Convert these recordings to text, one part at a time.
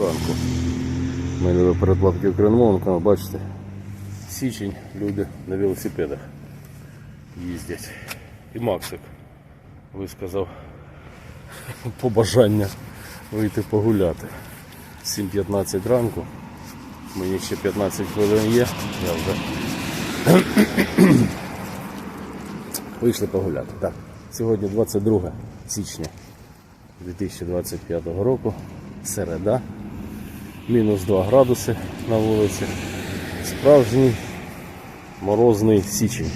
ранку. Ми любимо передплатки україномовниками, бачите, січень люди на велосипедах їздять. І Максик висказав побажання вийти погуляти. 7.15 ранку. Мені ще 15 хвилин є. Я вже вийшли погуляти. Так. Сьогодні 22 січня 2025 року. Середа. Мінус 2 градуси на вулиці. Справжній морозний січень.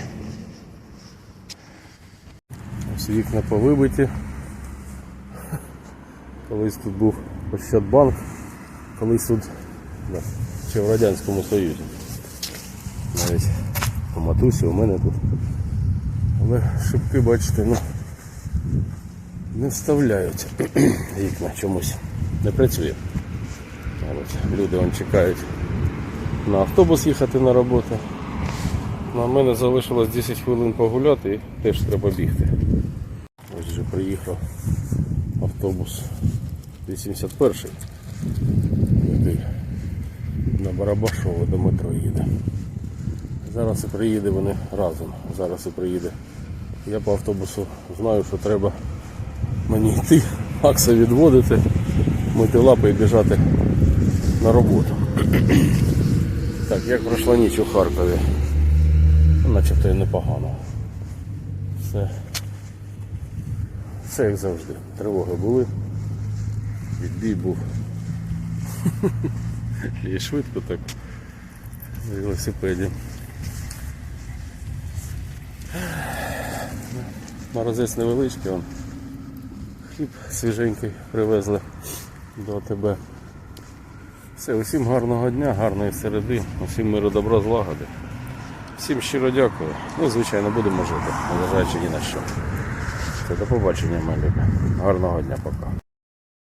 Ось вікна повибиті. Колись тут був Ощадбанк, колись тут да, ще в Радянському Союзі. Навіть у матусі у мене тут. Але шибки, бачите, ну, не вставляють вікна чомусь. Не працює. А люди вон чекають на автобус їхати на роботу. На мене залишилось 10 хвилин погуляти і теж треба бігти. Ось вже приїхав автобус 81-й, який на Барабашово до метро їде. Зараз і приїде вони разом. Зараз і приїде. Я по автобусу знаю, що треба мені йти, Макса відводити, мити лапи і біжати на роботу. Так, як пройшла ніч у Харкові? Ну, Начебто і непогано. Все. Все як завжди. Тривоги були. Відбій був. І швидко так на велосипеді. Морозець невеличкий, хліб свіженький привезли до тебе. Все, усім гарного дня, гарної середи, усім миру, добра, злагоди. Всім щиро дякую. Ну, звичайно, будемо жити, незважаючи ні на що. Все, до побачення, мої любі. Гарного дня, пока.